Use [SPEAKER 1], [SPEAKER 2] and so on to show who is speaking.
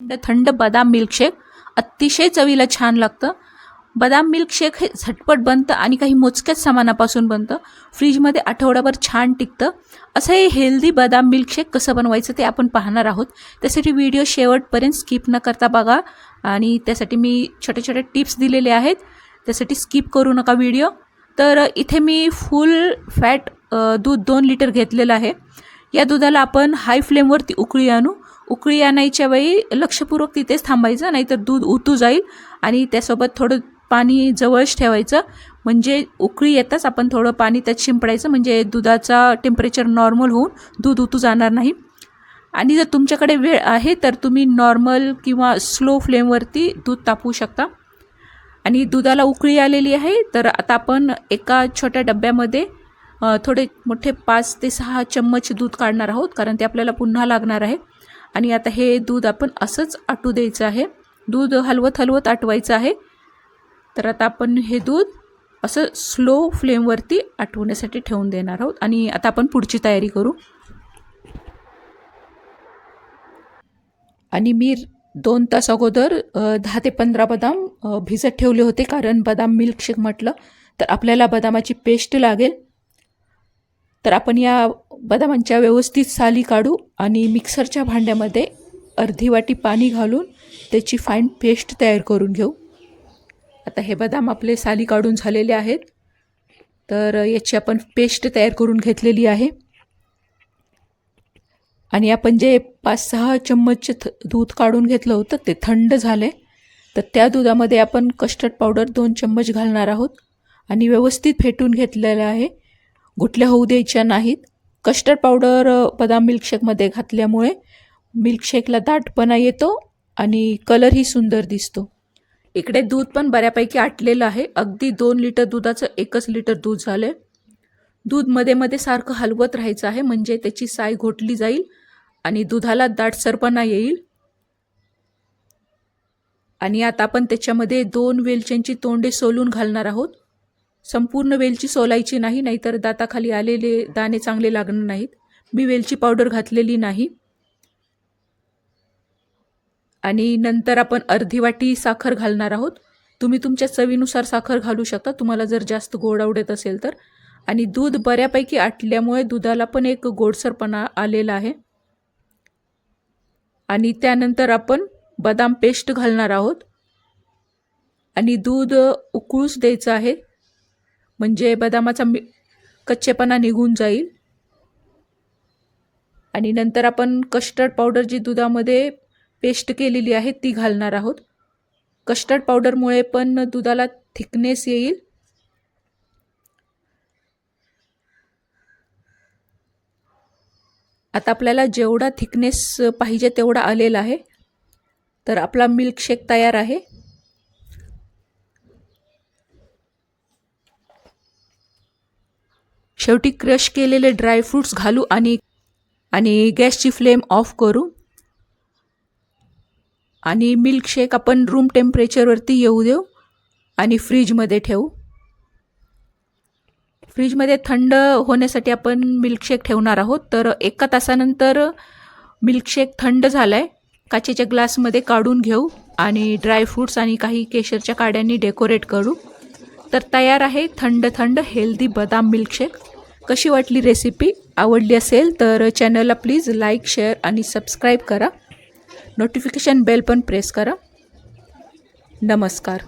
[SPEAKER 1] थंड थंड बदाम मिल्कशेक. अतिशय चवीला छान लागतं. बदाम मिल्कशेक हे झटपट बनतं आणि काही मोजक्याच सामानापासून बनतं. फ्रीजमध्ये आठवडाभर छान टिकतं. असं हे हेल्दी बदाम मिल्कशेक कसं बनवायचं ते आपण पाहणार आहोत. त्यासाठी व्हिडिओ शेवटपर्यंत स्किप न करता बघा. आणि त्यासाठी मी छोटे छोटे टिप्स दिलेले आहेत. त्यासाठी स्किप करू नका व्हिडिओ. तर इथे मी फुल फॅट दूध दोन लिटर घेतलेलं आहे. या दुधाला आपण हाय फ्लेमवरती उकळी आणू. उकळी आणायच्या वेळी लक्षपूर्वक तिथेच थांबायचं नाहीतर दूध उतू जाईल आणि त्यासोबत थोडं पाणी जवळच ठेवायचं. म्हणजे उकळी येताच आपण थोडं पाणी त्यात शिंपडायचं म्हणजे दुधाचा टेम्परेचर नॉर्मल होऊन दूध उतू जाणार नाही. आणि जर तुमच्याकडे वेळ आहे तर तुम्ही नॉर्मल किंवा स्लो फ्लेमवरती दूध तापवू शकता. आणि दुधाला उकळी आलेली आहे तर आता आपण एका छोट्या डब्यामध्ये थोडे मोठे पाच ते सहा चम्मच दूध काढणार आहोत कारण ते आपल्याला पुन्हा लागणार आहे. आणि आता हे दूध आपण असंच आटू द्यायचं आहे. दूध हलवत हलवत आटवायचं आहे. तर आता आपण हे दूध असं स्लो फ्लेमवरती आटवण्यासाठी ठेवून देणार आहोत. आणि आता आपण पुढची तयारी करू. आणि मी दोन तास अगोदर दहा ते पंधरा बदाम भिजत ठेवले होते कारण बदाम मिल्कशेक म्हटलं तर आपल्याला बदामाची पेस्ट लागेल. तर आपण या बदामांच्या व्यवस्थित साली काढू आणि मिक्सरच्या भांड्यामध्ये अर्धी वाटी पाणी घालून त्याची फाईन पेस्ट तयार करून घेऊ. आता हे बदाम आपले साली काढून झालेले आहेत. तर याची आपण पेस्ट तयार करून घेतलेली आहे. आणि आपण जे पाच सहा चम्मच थ दूध काढून घेतलं होतं ते थंड झाले तर त्या दुधामध्ये आपण कस्टर्ड पावडर दोन चम्मच घालणार आहोत. आणि व्यवस्थित फेटून घेतलेलं आहे. गुठल्या होऊ द्यायच्या नाहीत. कस्टर्ड पावडर बदाम मिल्कशेकमध्ये घातल्यामुळे मिल्कशेकला दाटपणा येतो आणि कलरही सुंदर दिसतो. इकडे दूध पण बऱ्यापैकी आटलेलं आहे. अगदी दोन लिटर दुधाचं एकच लिटर दूध झालं आहे दूधमध्ये मध्ये सारखं हलवत राहायचं आहे म्हणजे त्याची साय घोटली जाईल आणि दुधाला दाटसरपणा येईल. आणि आता आपण त्याच्यामध्ये दोन वेलच्यांची तोंडे सोलून घालणार आहोत. संपूर्ण वेलची सोलायची नाही नाहीतर दाताखाली आलेले दाणे चांगले लागणार नाहीत. मी वेलची पावडर घातलेली नाही. आणि नंतर आपण अर्धी वाटी साखर घालणार आहोत. तुम्ही तुमच्या चवीनुसार साखर घालू शकता. तुम्हाला जर जास्त गोड आवडत असेल तर. आणि दूध बऱ्यापैकी आटल्यामुळे दुधाला पण एक गोडसरपणा आलेला आहे. आणि त्यानंतर आपण बदाम पेस्ट घालणार आहोत. आणि दूध उकळूच द्यायचं आहे. म्हणजे बदामाचा मी कच्चेपणा निघून जाईल. आणि नंतर आपण कस्टर्ड पावडर जी दुधामध्ये पेस्ट केलेली आहे ती घालणार आहोत. कस्टर्ड पावडरमुळे पण दुधाला थिकनेस येईल. आता आपल्याला जेवढा थिकनेस पाहिजे तेवढा आलेला आहे. तर आपला मिल्कशेक तयार आहे. शेवटी क्रश केलेले ड्रायफ्रूट्स घालू आणि आणि गॅसची फ्लेम ऑफ करू. आणि मिल्कशेक आपण रूम टेम्परेचरवरती येऊ देऊ आणि फ्रीजमध्ये ठेवू. फ्रीजमध्ये थंड होण्यासाठी आपण मिल्कशेक ठेवणार आहोत. तर एका तासानंतर मिल्कशेक थंड झाला आहे काचेच्या ग्लासमध्ये काढून घेऊ आणि ड्रायफ्रूट्स आणि काही केशरच्या काड्यांनी डेकोरेट करू. तर तयार आहे थंड थंड हेल्दी बदाम मिल्कशेक. कशी वाटली रेसिपी आवडली असेल तर चॅनलला प्लीज लाईक शेअर आणि सबस्क्राईब करा. नोटिफिकेशन बेल पण प्रेस करा. नमस्कार.